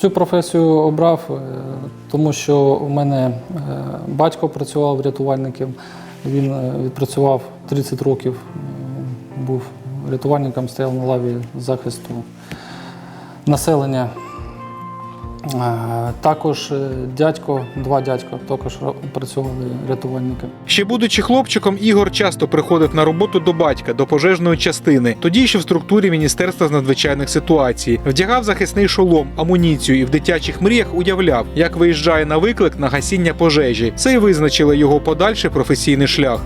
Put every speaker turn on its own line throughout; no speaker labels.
Цю професію обрав, е, тому що у мене е, батько працював рятувальником. Він е, відпрацював 30 років, був рятувальником, стояв на лаві захисту населення. Е, Також е, дядько, два дядька також ра- працювали рятувальниками.
Ще будучи хлопчиком, Ігор часто приходив на роботу до батька, до пожежної частини, тоді ще в структурі Міністерства з надзвичайних ситуацій. Вдягав захисний шолом, амуніцію і в дитячих мріях уявляв, як виїжджає на виклик на гасіння пожежі. Це й визначило його подальший професійний шлях.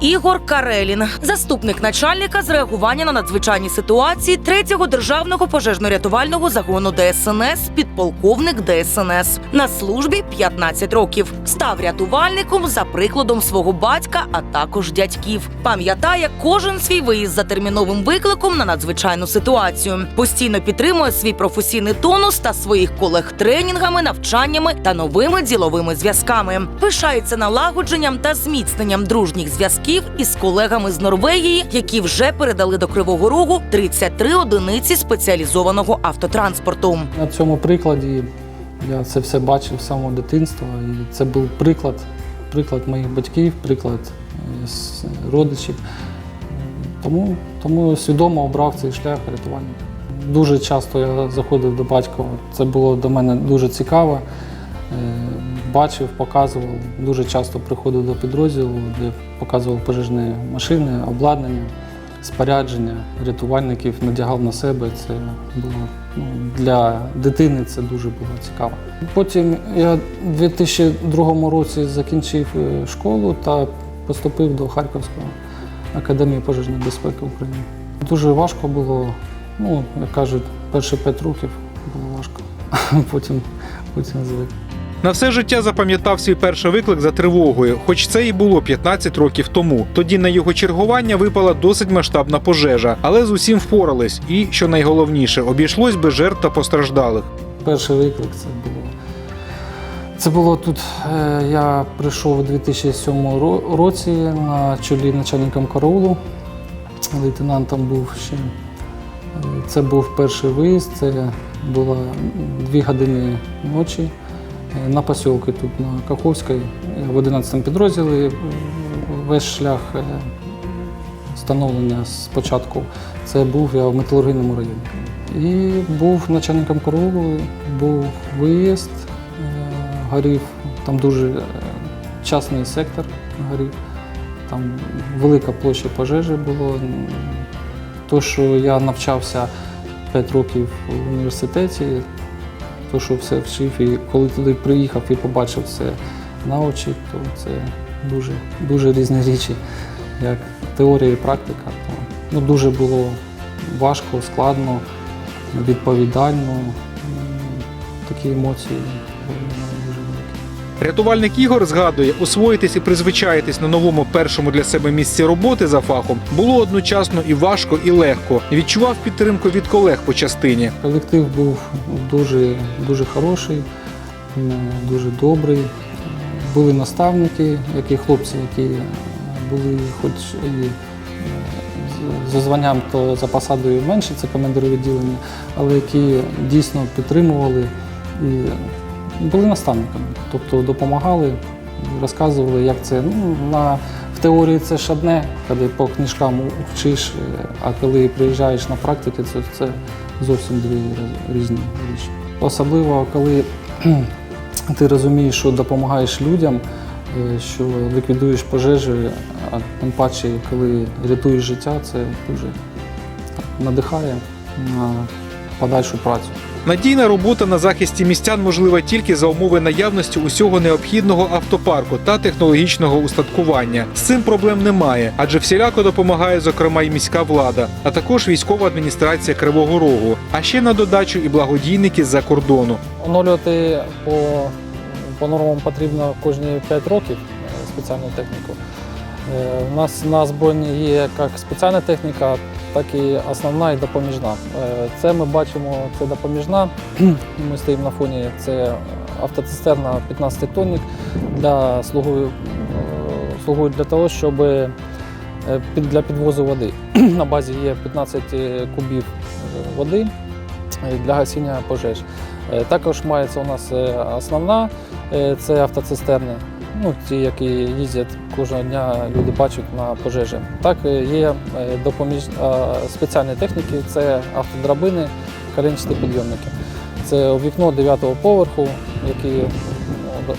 Ігор Карелін, заступник начальника з реагування на надзвичайні ситуації 3-го державного пожежно-рятувального загону ДСНС, підполковник ДСНС. На службі 15 років. Став рятувальником за прикладом свого батька, а також дядьків. Пам'ятає кожен свій виїзд за терміновим викликом на надзвичайну ситуацію. Постійно підтримує свій професійний тонус та своїх колег тренінгами, навчаннями та новими діловими зв'язками. Пишається налагодженням та зміцненням дружніх зв'язків із колегами з Норвегії, які вже передали до Кривого Рогу 33 одиниці спеціалізованого автотранспорту.
На цьому прикладі я це все бачив з самого дитинства. І це був приклад, приклад моїх батьків, приклад е, родичів. Тому, тому свідомо обрав цей шлях рятувальника. Дуже часто я заходив до батька, це було до мене дуже цікаво. Бачив, показував. Дуже часто приходив до підрозділу, де показував пожежні машини, обладнання, спорядження рятувальників, надягав на себе. Це було ну, для дитини це дуже було цікаво. Потім я у 2002 році закінчив е, школу та поступив до Харківської академії пожежної безпеки України. Дуже важко було, ну, як кажуть, перші п'ять років було важко, потім, потім звик.
На все життя запам'ятав свій перший виклик за тривогою, хоч це і було 15 років тому. Тоді на його чергування випала досить масштабна пожежа, але з усім впорались. І що найголовніше, обійшлось без жертв та постраждалих.
Перший виклик це було. Це було тут. е, Я прийшов у 2007 році на чолі начальником караулу. Лейтенантом був ще. Е, Це був перший виїзд, це було дві години ночі на посілки тут на Каховській. В 11 підрозділі. е, Весь шлях е, встановлення спочатку це був я в металургійному районі. І був начальником караулу, був виїзд, е, горів, там дуже е, частний сектор горів, там велика площа пожежі було. То, що я навчався 5 років в університеті, то, що все вчив, і коли туди приїхав і побачив це на очі, то це дуже, дуже різні річі, як теорія і практика. То, ну, дуже було важко, складно, відповідально. Такі емоції
Рятувальник Ігор згадує, освоїтись і призвичаїтись на новому першому для себе місці роботи за фахом було одночасно і важко, і легко. Відчував підтримку від колег по частині.
Колектив був дуже, дуже хороший, дуже добрий. Були наставники, які хлопці, які були хоч і за званням, то за посадою менше, це командири відділення, але які дійсно підтримували і були наставниками. Тобто допомагали, розказували, як це. Ну, на, в теорії це ж одне, коли по книжкам вчиш, е, а коли приїжджаєш на практику, це, це зовсім дві різні речі. Особливо, коли ти розумієш, що допомагаєш людям, е, що ліквідуєш пожежі, а тим паче, коли рятуєш життя, це дуже надихає на подальшу працю.
Надійна робота на захисті містян можлива тільки за умови наявності усього необхідного автопарку та технологічного устаткування. З цим проблем немає, адже всіляко допомагає, зокрема, і міська влада, а також військова адміністрація Кривого Рогу, а ще на додачу і благодійники з-за кордону.
Оновлювати по, по нормам потрібно кожні 5 років е, спеціальну техніку. Е, У нас на збройні є як спеціальна техніка, так і основна і допоміжна. Е, Це ми бачимо, це допоміжна. Ми стоїмо на фоні. Це автоцистерна 15 тонник для слугує, е, для того, щоб е, для підвозу води. На базі є 15 кубів води. для гасіння пожеж. Також мається у нас основна це автоцистерни. Ну, ті, які їздять кожного дня, люди бачать на пожежі. Так е, є е, допоміж е, спеціальні техніки, це автодрабини, коленчаті підйомники. Це вікно 9-го поверху, які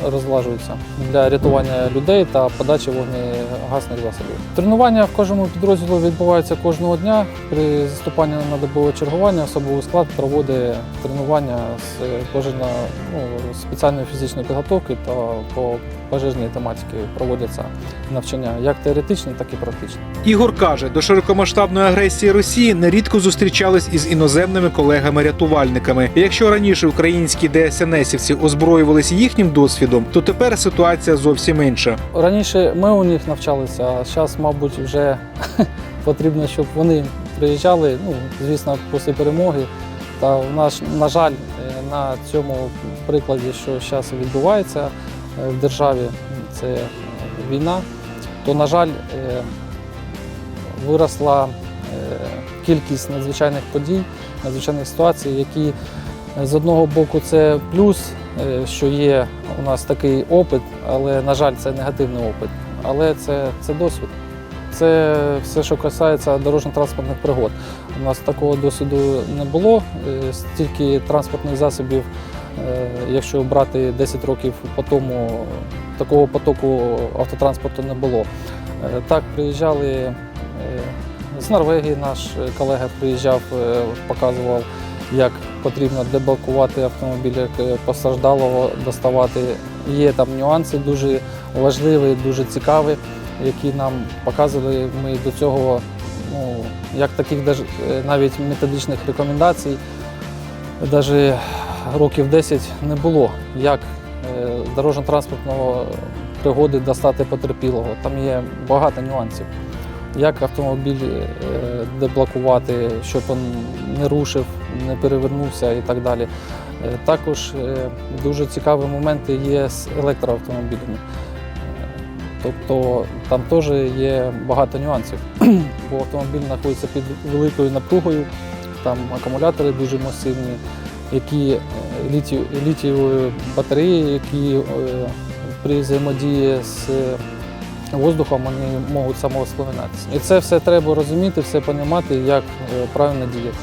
розлажуються для рятування людей та подачі вогнегасних засобів. Тренування в кожному підрозділу відбуваються кожного дня. При заступанні на добове чергування особовий склад проводить тренування з пожежно, ну, спеціальної фізичної підготовки та по пожежній тематиці проводяться навчання як теоретичні, так і практичні.
Ігор каже, до широкомасштабної агресії Росії нерідко зустрічались із іноземними колегами-рятувальниками. Якщо раніше українські ДСНСівці озброювалися їхнім досвідом, то тепер ситуація зовсім інша.
Раніше ми у них навчалися, а зараз, мабуть, вже потрібно, щоб вони приїжджали, ну, звісно, після перемоги. Та в нас, на жаль, е, на цьому прикладі, що зараз відбувається в державі, це е, війна, то, на жаль, е, виросла е, кількість надзвичайних подій, надзвичайних ситуацій, які е, з одного боку це плюс, е, що є у нас такий опит, але, на жаль, це негативний опит. Але це, це досвід. Це все, що касається дорожньо-транспортних пригод. У нас такого досвіду не було. Е, Стільки транспортних засобів, е, якщо брати 10 років по тому, такого потоку автотранспорту не було. Е, Так, приїжджали е, з Норвегії, наш колега приїжджав, е, показував, як потрібно деблокувати автомобіль, як е, постраждалого доставати. Є там нюанси дуже важливі, дуже цікаві, які нам показували. Ми до цього, ну, як таких е, навіть методичних рекомендацій, навіть років 10 не було, як е, дорожньо-транспортного пригоди достати потерпілого. Там є багато нюансів. Як автомобіль е, деблокувати, щоб він не рушив, не перевернувся і так далі. Е, Також дуже цікаві моменти є з електроавтомобілями. Тобто там теж є багато нюансів, бо автомобіль знаходиться під великою напругою, там акумулятори дуже масивні, які е, літієві батареї, які е, при взаємодії з воздухом вони можуть самовоспламенятися. І це все треба розуміти, все розуміти, як е, правильно діяти.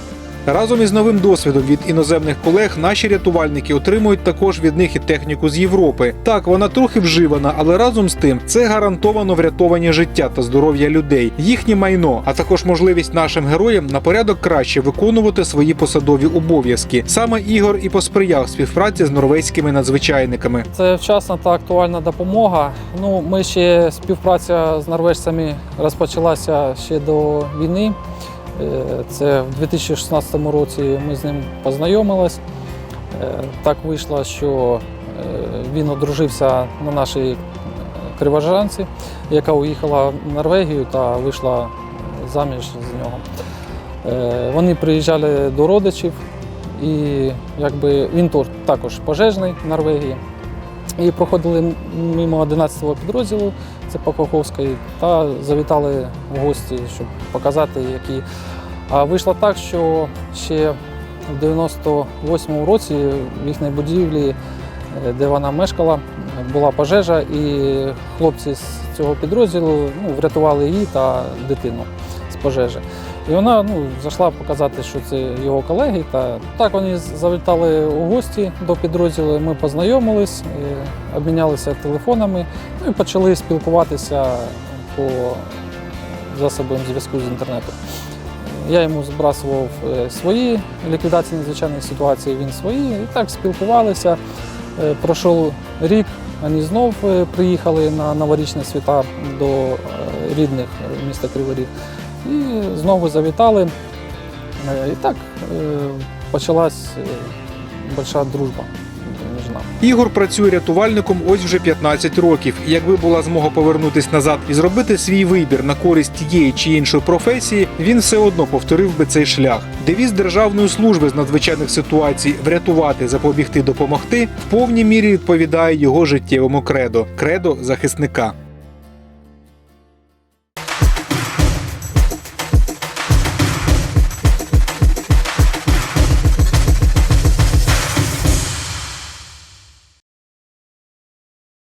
Разом із новим досвідом від іноземних колег наші рятувальники отримують також від них і техніку з Європи. Так, вона трохи вживана, але разом з тим це гарантовано врятовані життя та здоров'я людей, їхнє майно, а також можливість нашим героям на порядок краще виконувати свої посадові обов'язки. Саме Ігор і посприяв співпраці з норвезькими надзвичайниками.
Це вчасна та актуальна допомога. Ну, ми ще співпраця з норвежцями розпочалася ще до війни. Е, Це в 2016 році ми з ним познайомились. Е, Так вийшло, що е, він одружився на нашій кривожанці, яка уїхала в Норвегію та вийшла заміж з нього. Вони приїжджали до родичів, і якби він також пожежний в Норвегії. І проходили мимо 11-го підрозділу, це Покоховський, та завітали в гості, щоб показати, які. А вийшло так, що ще в 98-му році в їхній будівлі, е, де вона мешкала, була пожежа, і хлопці з цього підрозділу ну, врятували її та дитину пожежі. І вона ну, зайшла показати, що це його колеги. Та так вони завітали у гості до підрозділу. Ми познайомились, е, обмінялися телефонами ну, і почали спілкуватися по засобам зв'язку з інтернету. Я йому збрасував е, свої ліквідації надзвичайних ситуацій, він свої. І так спілкувалися. Е, Пройшов рік, вони знов приїхали на новорічні свята до рідних міста Кривий Ріг. І знову завітали. Е, І так е, почалась большая дружба.
Ігор працює рятувальником ось вже 15 років. Якби була змога повернутись назад і зробити свій вибір на користь тієї чи іншої професії, він все одно повторив би цей шлях. Девіз Державної служби з надзвичайних ситуацій врятувати, запобігти, допомогти в повній мірі відповідає його життєвому кредо кредо захисника.